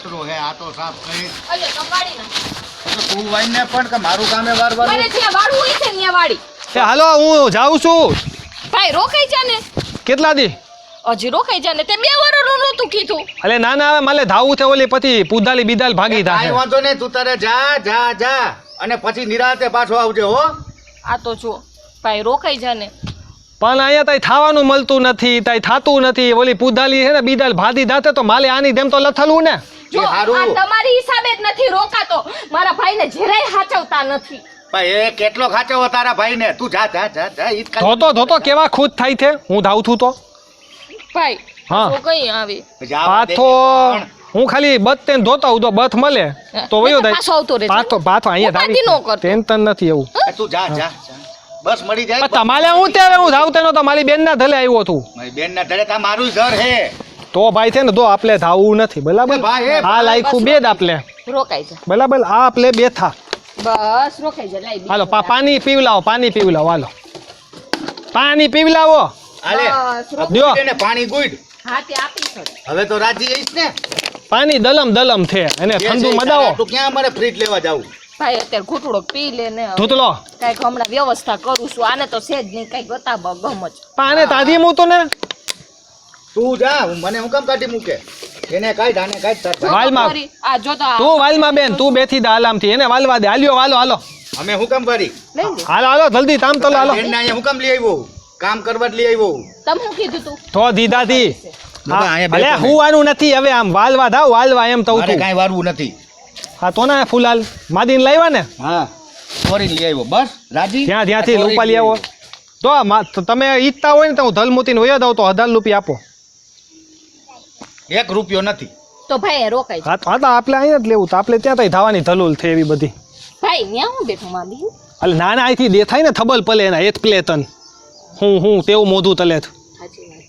કચરો હે આ તો સાફ કરી. અલ્યો તો વાળી તો તું વાઈને પણ કે મારું કામે વાર વાર હોય છે ને ત્યાં વાળી. એ હાલો હું જાઉં છું. ભાઈ રોકાઈ જા ને. કેટલા દી? હજી રોકાઈ જા ને. તે બે વરનું નહોતું કીધું. અલે ના ના હવે મારે ધાવું છે ઓલી પછી પુદાલી બિદાલ ભાગી થાય કાઈ વાંધો નહીં તું તારે જા જા જા. અને પછી નિરાતે પાછો આવજે હો. આ તો જો ભાઈ રોકાઈ જા ને. પણ અહીંયા તઈ થવાનું મળતું નથી તઈ થાતું નથી. ઓલી પૂધાલી છે ને બિદાલ ભાદી દાતે તો માલે આની જેમ તો લથલું ને. જો આ તમારી હિસાબે જ નથી રોકાતો. મારા ભાઈને જરાય હાચવતા નથી. ભાઈ એ કેટલો ખાચો તારા ભાઈને? તું જા જા જા જા ઈ ધોતો ધોતો કેવા ખુદ થાય છે? હું ધાવું છું તો. ભાઈ હા. તો કઈ આવે. પાથો હું ખાલી બત તેને ધોતા હું તો બથ મળે તો વયો નહીં પાછો આવતો રહેજે. પાથો પાથો અહીંયા ટેન્શન નથી એવું. તું જા. બસ મળી જાય. તમારે હું ત્યારે હું ધાવ તેનો તો મારી બેન ના ધલે આવ્યો છું મારી બેન ના ધલે તા મારું ઘર હે. તો ભાઈ છે ને તો આપલે ધાવવું નથી બરાબર? આ લાયખું બે જ આપણે રોકાઈ જા. બરાબર? આ આપલે બે થા. બસ રોકાઈ જા લાઈ હાલો પા- પાણી પીવલાવો પાણી પીવલાવો હાલો. પાણી પીવલાવો હાલે. પાણી ગુડ. હા તે આપી છો. હવે તો રાજી આવીશ ને? પાણી દલમ દલમ છે અને ઠંડુ મદાવો. તારે ક્યાં મારે ફ્રીજ લેવા જાવું ભાઈ અત્યારે ઘૂંટડો પી લે ને ધૂતલો કંઈક હમણાં વ્યવસ્થા કરું છું. આને તો સેજ નહીં કંઈક બતાવો ગમ જ પાણી તાજી તો ને. તું જા મને હું કામ કાઢી મૂકે? એને કાઢ આને કાઢ તાર વાલમાં. આ જો તો તું વાલમાં બેન તું બેઠી દા આલામથી. એને વાલવા દે. હાલ્યો હાલો હાલો. અમે હું કામ કરી? હાલો હાલો જલ્દી તામ તલો હાલો એને અહીંયા હું કામ લઈ આવ્યો? કામ કરવા જ લઈ આવ્યો. તમ હું કીધું તું? તો દીદાથી બાબા, અહીંયા ભલે બેઠો ને. નથી. હવે આમ વાલવા દાવ વાલવા એમ તો કાંઈ વારવું નથી. હા તો ના ફૂલાલ. માદીને લાવ્યા ને? હા. ફોરી લઈ આવ્યો. બસ રાજી? ત્યાં ત્યાંથી રૂપા લઈ આવો તો તમે ઈચ્છતા હોય ને તો હું ધલમુતીને વયો દઉં તો હજાર રૂપિયા આપો. એક રૂપિયો નથી. તો ભાઈ રોકાય હા તો હા તો આપણે અહીંયા જ લેવું. તો આપણે ત્યાં તઈ ધાવાની ધલુલ થઈ એવી બધી. ભાઈ ત્યાં હું બેઠું માંડી એટલે નાના અહીંથી દેખાય ને થબલ પલે એના એક પ્લેતન. હું હું તેવું મોઢું તલે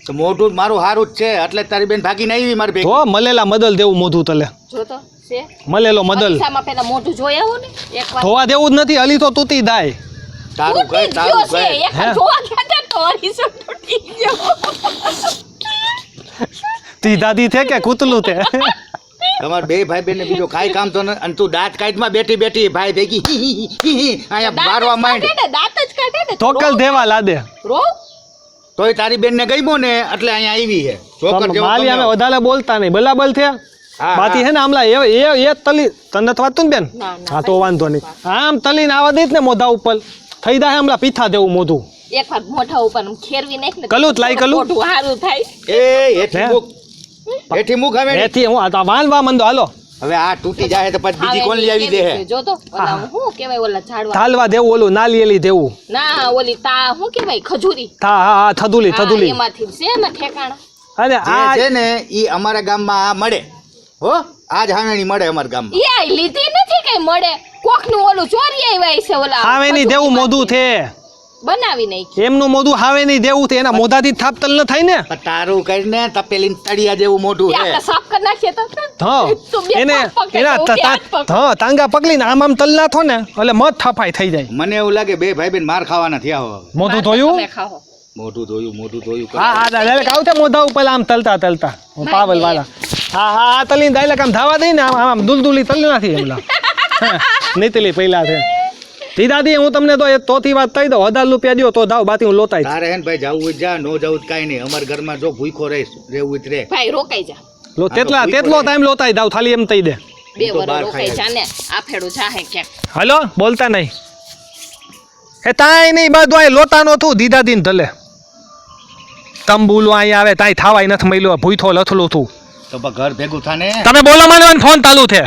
તો મોઢું મારું સારું જ છે. એટલે તારી બેન ભાગીને આવી મારી ભેગી. હો મલેલા મદલ દેવું મોઢું તલે. જો તો. છે. મલેલો મદલ. સામા પેલા મોઢું જોયા હો ને. એક વાર. ધોવા દેવું જ નથી હલી તો તૂટી જાય. તારું કઈ તારું કઈ એક જોવા ગયા તો અરીસો તૂટી ગયો. તી દાદી છે કે કૂતલું તે તમારે બે ભાઈ બેન બીજો કાઈ કામ તો ન અને તું દાંત કાઢમાં બેઠી બેઠી ભાઈ ભેગી. અહીંયા મારવા માંડ. દાંત જ કાઢે ને. તોકલ દેવા લાદે. રો તોય તારી બેન ને ગઈમો ને એટલે અહીંયા આવી છે ચોકર જેવો માલી અમે વધારે બોલતા નહીં. બલાબલ થયા? બાકી હા. હે ને આમલા એ એ એ તલી તને તો વાતું ને બેન? ના, ના, હા તો વાંધો નહીં. આમ તલીને આવા દઈશ ને મોઢા ઉપર. થઈ જાય હમણાં પીઠા દેવું મોઢું. એક વાર મોઢા ઉપર ખેરવી નાખ ને કલું લાઈ કલું. મોઢું સારું થાય. એ એથી હે? એથી હેઠી મૂક હવે. એથી હું આ વાલવા મંદો હાલો. હવે આ તૂટી જાય તો પછી બીજી કોણ લેવી આવી દે હે જો તો ઓલા શું કહેવાય ઓલા ઝાડવા. થાલવા દેવું ઓલું નાલિયેલી દેવું ના ઓલી તા હું કેવાય ખજૂરી. તા હા હા થદુલી થદુલી એમાંથી છે ને ઠેકાણા. અને આ છે ને ઈ અમારા ગામમાં આ મળે. હો આજ હાવેણી મળે અમાર ગામમાં એ લીધી નથી કઈ મળે કોકનું ઓલું ચોરી આવ્યા છે ઓલા હાવેની દેવું મોધું છે બનાવી નાખી એમનું મોઢું હાવેની દેવું છે એના મોઢાથી થાપતલ ન થાય ને તારું કરીને તપેલી તળિયા જેવું મોઢું તે છે સાફ કરી નાખીએ તો તું એને એના તું તા- તા-. હા તાંગા પકડીને આમ આમ તલ નાખો ને એટલે મત થપાઈ થઈ જાય મને એવું લાગે બે ભાઈ બેન માર ખાવાના થયા હવે મોઢું ધોયું મોઢું ધોયું મોઢું ધોયું હા હા દાદા કાવ મોઢા ઉપર આમ તલતા તલતા પાવલ વાળા હા હા આ તલીને દાયલા આમ ધાવા દે ને આમ આમ દુલદુલી તલ નથી એમલા. નીતલી પહેલા છે. તી દાદી હું તમને તો એ તોથી વાત કહી દઉં હજાર રૂપિયા દો તો દાવ બાતી હું લોતાઈ તારે હે ભાઈ જાવું જા નો જાવું કાંઈ નહીં. અમાર ઘરમાં જો ભૂખો રહીશ રહેવું જ રે ભાઈ રોકાઈ જા. લો તેટલા તેટલો ટાઈમ લોતાઈ દાવ ખાલી એમ તઈ દે. બે વર રોકાઈ જા ને આ ફેડું જાહે કે હલો બોલતા નહીં. એ તાય નહીં બધું અહીં લોટાનો થું દીદા દીન ધલે. તંબુલો અહીં આવે તાય થાવાય નથી મળ્યો ભૂથો લથલું થું. તો ઘર ભેગું થાને. તમે બોલો મને ફોન ચાલુ છે.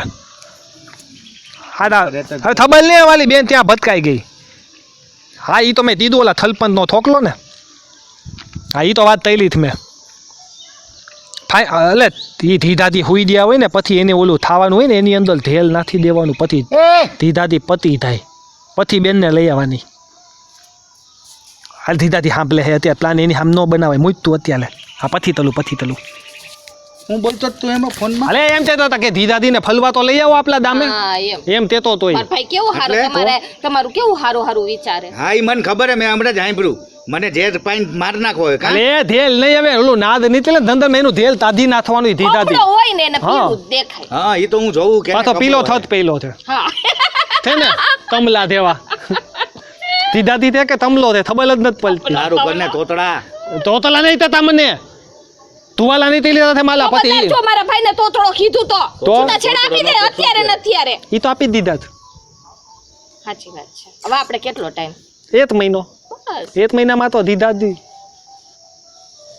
હા દા- હવે ખબર નહીં વાલી બેન ત્યાં ભટકાઈ ગઈ. હા એ તો મેં દીધું ઓલા થલપંત નો થોકલો ને. હા એ તો વાત તૈલી જ મેં. એટલે એ ધીધાથી હુઈ ગયા હોય ને પછી એને ઓલું થવાનું હોય ને એની અંદર ઢેલ નાખી દેવાનું પછી ધીધાથી પતિ થાય. પછી બેનને લઈ આવવાની. હાલ ધીધાથી સાંભળે હે અત્યારે પ્લાન એની હામ ન બનાવાય મૂજતું અત્યારે. હા પછી તલું પછી તલું હું બોલતો તું એમાં ફોનમાં. અરે એમ કહેતો હતા કે ધીધાધીને ફલવા તો લઈ આવો આપલા દામે. હા એમ. એમ તેતો તોય. ભાઈ કેવું હારું? તમારે તમારું કેવું હારું હારું વિચારે? હા એ મને ખબર હે મેં હમણાં જ સાંભળ્યું. મને જે પાઈન માર નાખો હોય કાલે ધેલ નહીં હવે ઓલું નાદ નીકળે ને ધંધર એનું ધેલ તાધી નાખવાનું ઈ ધીધાધી હોય ને એને હા. દેખાય. હા એ તો હું જોઉં કે પાછો પીલો થત પેલો છે. હા. છે ને કમલા દેવા ધીધાધી તે કે તમલો છે ખબર જ નથી પડતી. તારું ઘરને તોતડા. તોતલા નહીં થતા મને તુવાલા નહીં તેલી સાથે માલા તો પતિ જો મારા ભાઈને થોડો કીધું તો. તો? છૂટાછેડા આપી દે અત્યારે ન અત્યારે. ઈ તો આપી દીધા છે સાચી વાત છે. હવે આપણે કેટલો ટાઈમ એક મહિનો. બસ. એક મહિનામાં તો દીધા જ દી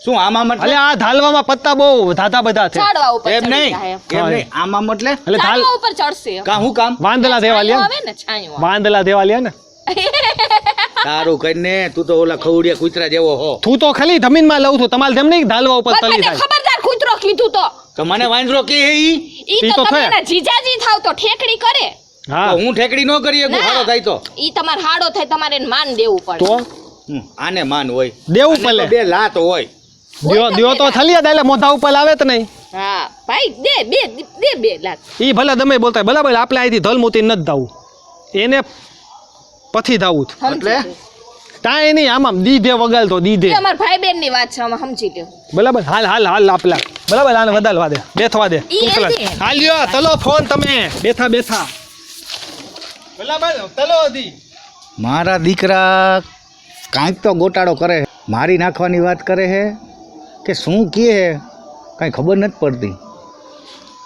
શું આમાં મતલબ? એટલે આ ધાલવામાં પત્તા બહુ ધાધા બધા છે. ચડવા ઉપર એમ નહીં? એમ. નહીં? આમાં મતલબ? એટલે ધાલ ઉપર ચડશે કા હું કામ? વાંદલા દેવા લ્યા આવે ને છાંયો. વાંદલા દેવા લ્યા ને. તારું કરીને તું તો ઓલા ખવડિયા કૂતરા જેવો હો. તું તો ખાલી જમીનમાં લઉં છું તમારે જેમ નહીં ધાલવા ઉપર તલી થાય. ખબરદાર કૂતરો કીધું તો. તો મને વાંદરો કે ઈ ઈ તો તો તમે જીજાજી થાવ તો ઠેકડી કરે. હા. હું ઠેકડી નો કરી શકું? હાડો થાય તો. ઈ તમાર હાડો થાય તમારે માન દેવું પડે. તો? આને માન હોય. દેવું પડે. બે લાત હોય. દિયો દિયો તો થલિયા દાલે મોઢા ઉપર આવે જ નહીં. હા ભાઈ દે બે દે બે લાત. ઈ ભલે તમે બોલતા ભલે બરાબર આપણે અહીંથી ધલમૂતી નથી ધાવું. એને પછી ધાવું છે. એટલે કાંઈ નહીં આમાં દીધે વગાડતો દીધે. ઈ અમારા ભાઈ બેનની વાત છે આમાં સમજી લ્યો. બરાબર? હાલ હાલ હાલ આપલા. બરાબર? આને વધારવા દે. બેઠવા દે. હાલ્યો તલો ફોન તમે. બેઠા બેઠા. બરાબર? તલો દી મારા દીકરા કાંઈક તો ગોટાળો કરે મારી નાખવાની વાત કરે છે કે શું કહે છે? કાંઈ ખબર નથી પડતી.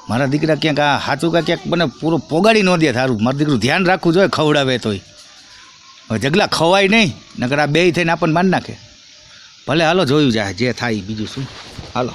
મારા દીકરા ક્યાંક આ સાચું કાંઈ ક્યાંક મને પૂરો પોગાડી ન દે થારું મારું દીકરું ધ્યાન રાખવું જોઈએ ખવડાવે તોય. જગલા ખવાય નહીં, નકર આ બે થઈને આપણને માન નાખે. ભલે હાલો, જોયું જાય, જે થાય બીજું શું? હાલો.